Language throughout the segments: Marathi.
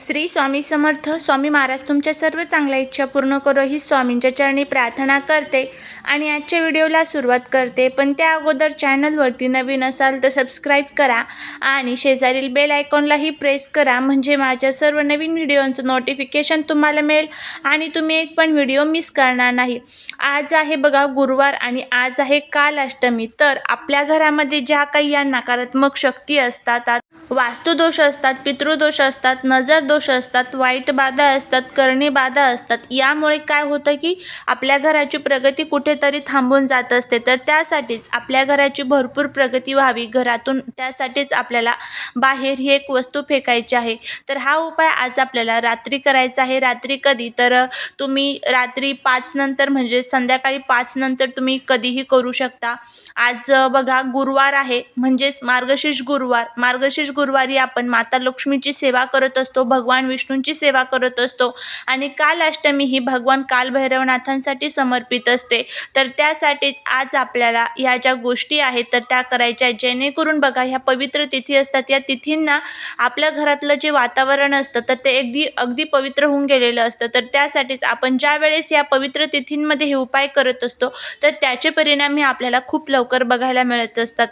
श्री स्वामी समर्थ स्वामी महाराज तुमच्या सर्व चांगल्या इच्छा पूर्ण करो ही स्वामींच्या चरणी प्रार्थना करते आणि आजच्या व्हिडिओला सुरुवात करते. पण त्या अगोदर चॅनलवरती नवीन असाल तर सबस्क्राईब करा आणि शेजारील बेल आयकॉनलाही प्रेस करा. म्हणजे माझ्या सर्व नवीन व्हिडिओंचं नोटिफिकेशन तुम्हाला मिळेल आणि तुम्ही एक पण व्हिडिओ मिस करणार नाही. आज आहे बघा गुरुवार आणि आज आहे काल अष्टमी तर आपल्या घरामध्ये ज्या काही या नकारात्मक शक्ती असतात वास्तुदोष असतात पितृदोष असतात नजर दोष असतात वाईट बाधा असतात करणी बाधा असतात. यामुळे काय होतं की आपल्या घराची प्रगती कुठेतरी थांबून जात असते. तर त्यासाठीच आपल्या घराची भरपूर प्रगती व्हावी. घरातून त्यासाठीच आपल्याला बाहेर ही एक वस्तू फेकायची आहे. तर हा उपाय आज आपल्याला रात्री करायचा आहे. रात्री कधी? तर तुम्ही रात्री पाच नंतर म्हणजे संध्याकाळी पाच नंतर तुम्ही कधीही करू शकता. आज बघा गुरुवार आहे. म्हणजेच मार्गशीर्ष गुरुवार. मार्गशीर्ष गुरुवारी आपण माता लक्ष्मीची सेवा करत असतो भगवान विष्णूंची सेवा करत असतो आणि काल अष्टमी ही भगवान कालभैरवनाथांसाठी समर्पित असते. तर त्यासाठीच आज आपल्याला ह्या ज्या गोष्टी आहेत तर त्या करायच्या जेणेकरून बघा ह्या पवित्र तिथी असतात. या तिथींना आपल्या घरातलं जे वातावरण असतं तर ते अगदी अगदी पवित्र होऊन गेलेलं असतं. तर त्यासाठीच आपण ज्या वेळेस या पवित्र तिथींमध्ये हे उपाय करत असतो तर त्याचे परिणाम हे आपल्याला खूप लवकर बघायला मिळत असतात.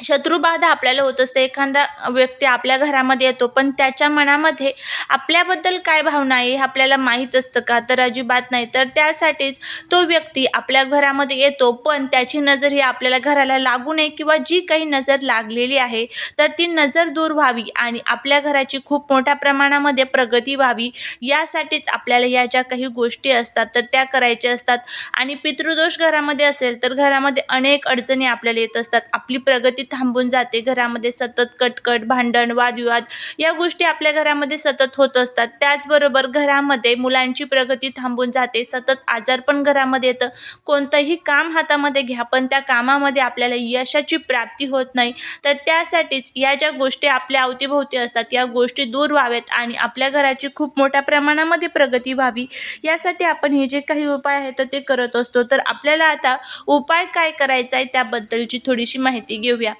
शत्रुबाधा आपल्याला होत असते. एखादा व्यक्ती आपल्या घरामध्ये येतो पण त्याच्या मनामध्ये आपल्याबद्दल काय भावना आहे हे आपल्याला माहीत असतं का? तर अजिबात नाही. तर त्यासाठीच तो व्यक्ती आपल्या घरामध्ये येतो पण त्याची नजर ही आपल्याला घराला लागू नये किंवा जी काही नजर लागलेली आहे तर ती नजर दूर व्हावी आणि आपल्या घराची खूप मोठ्या प्रमाणामध्ये प्रगती व्हावी. यासाठीच आपल्याला या ज्या काही गोष्टी असतात तर त्या करायच्या असतात. आणि पितृदोष घरामध्ये असेल तर घरामध्ये अनेक अडचणी आपल्याला येत असतात. आपली प्रगती थांबून जाते. घरामध्ये सतत कटकट भांडण वादविवाद या गोष्टी आपल्या घरामध्ये सतत होत असतात. त्याचबरोबर घरामध्ये मुलांची प्रगती थांबून जाते. सतत आजार पण घरामध्ये येतं. कोणतंही काम हातामध्ये घ्या पण त्या कामामध्ये आपल्याला यशाची प्राप्ती होत नाही. तर त्यासाठीच या ज्या गोष्टी आपल्या अवतीभोवती असतात या गोष्टी दूर व्हाव्यात आणि आपल्या घराची खूप मोठ्या प्रमाणामध्ये प्रगती व्हावी. यासाठी आपण हे जे काही उपाय आहेत तर ते करत असतो. तर आपल्याला आता उपाय काय करायचा आहे त्याबद्दलची थोडीशी माहिती घेऊया.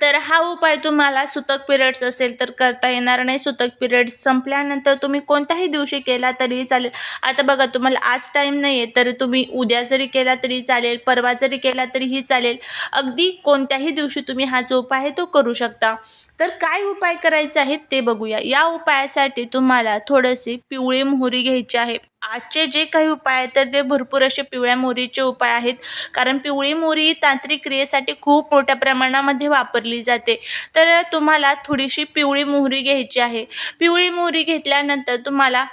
तर हा उपाय तुम्हाला सुतक पिरियड्स असेल तर करता येणार नाही. सुतक पिरियड्स संपल्यानंतर तुम्ही कोणत्याही दिवशी केला तरीही चालेल. आता बघा तुम्हाला आज टाईम नाही आहे तर तुम्ही उद्या जरी केला तरी चालेल परवा जरी केला तरीही चालेल. अगदी कोणत्याही दिवशी तुम्ही हा जो उपाय आहे तो करू शकता. तर काय उपाय करायचे आहेत ते बघूया. या उपायासाठी तुम्हाला थोडीशी पिवळी मोहरी घ्यायची आहे. आजचे जे काही उपाय आहेत तर ते भरपूर असे पिवळ्या मोहरीचे उपाय आहेत. कारण पिवळी मोहरी तांत्रिक क्रियेसाठी खूप मोठ्या प्रमाणामध्ये वापरली जाते. तर तुम्हाला थोडीशी पिवळी मोहरी घ्यायची आहे. पिवळी मोहरी घेतल्यानंतर तुम्हाला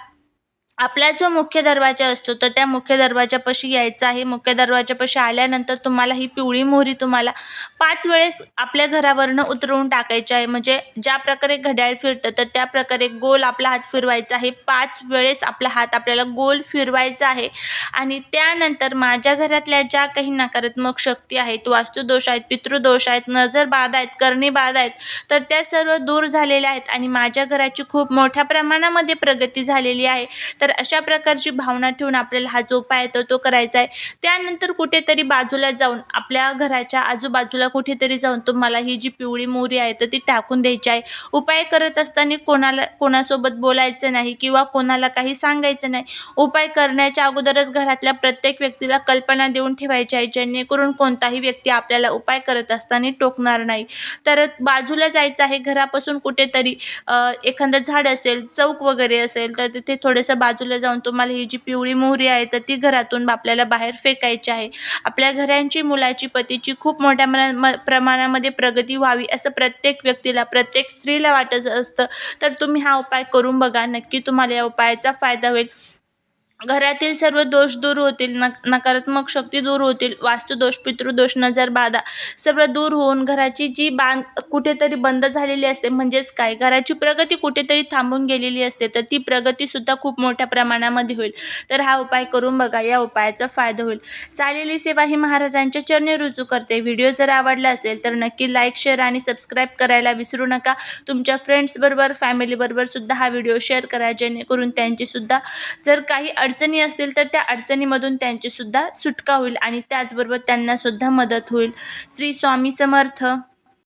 आपला जो मुख्य दरवाजा असतो तर त्या मुख्य दरवाजापाशी यायचं आहे. मुख्य दरवाजापाशी आल्यानंतर तुम्हाला ही पिवळी मोहरी तुम्हाला पाच वेळेस आपल्या घरावरनं उतरवून टाकायची आहे. म्हणजे ज्या प्रकारे घड्याळ फिरतं तर त्या प्रकारे गोल आपला हात फिरवायचा आहे. पाच वेळेस आपला हात आपल्याला गोल फिरवायचा आहे. आणि त्यानंतर माझ्या घरातल्या ज्या काही नकारात्मक शक्ती आहेत वास्तुदोष आहेत पितृदोष आहेत नजर बाधा आहेत करणी बाधा आहेत तर त्या सर्व दूर झालेल्या आहेत. आणि माझ्या घराची खूप मोठ्या प्रमाणामध्ये प्रगती झालेली आहे. तर अशा प्रकारची भावना ठेवून आपल्याला हा जो उपाय आहे तो करायचा आहे. त्यानंतर कुठेतरी बाजूला जाऊन आपल्या घराच्या आजूबाजूला कुठेतरी जाऊन तुम्हाला ही जी पिवळी मोहरी आहे तर ती टाकून द्यायची आहे. उपाय करत असताना कोणाला कोणासोबत बोलायचं नाही किंवा कोणाला काही सांगायचं नाही. उपाय करण्याच्या अगोदरच घरातल्या प्रत्येक व्यक्तीला कल्पना देऊन ठेवायची आहे जेणेकरून कोणताही व्यक्ती आपल्याला उपाय करत असताना टोकणार नाही. तर बाजूला जायचं आहे घरापासून कुठेतरी एखादं झाड असेल चौक वगैरे असेल तर तिथे थोडंसं बाजूला जाऊन तुम्हाला ही जी पिवळी मोहरी आहे तर ती घरातून आपल्याला बाहेर फेकायची आहे. आपल्या घरांची मुलाची पतीची खूप मोठ्या म प्रमाणामध्ये प्रगती व्हावी असं प्रत्येक व्यक्तीला प्रत्येक स्त्रीला वाटत असतं. तर तुम्ही हा उपाय करून बघा. नक्की तुम्हाला या उपायाचा फायदा होईल. घरातील सर्व दोष दूर होतील नक नकारात्मक शक्ती दूर होतील वास्तुदोष पितृदोष नजर बाधा सर्व दूर होऊन घराची जी बांध कुठेतरी बंद झालेली असते म्हणजेच काय? घराची प्रगती कुठेतरी थांबून गेलेली असते तर ती प्रगतीसुद्धा खूप मोठ्या प्रमाणामध्ये होईल. तर हा उपाय करून बघा या उपायाचा फायदा होईल. चालेली सेवा ही महाराजांच्या चरणी रुजू करते. व्हिडिओ जर आवडला असेल तर नक्की लाईक शेअर आणि सबस्क्राईब करायला विसरू नका. तुमच्या फ्रेंड्सबरोबर फॅमिलीबरोबर सुद्धा हा व्हिडिओ शेअर करा जेणेकरून त्यांचीसुद्धा जर काही अडचणी असतील तर त्या अडचणीमधून त्यांचीसुद्धा सुटका होईल आणि त्याचबरोबर त्यांनासुद्धा मदत होईल. श्री स्वामी समर्थ.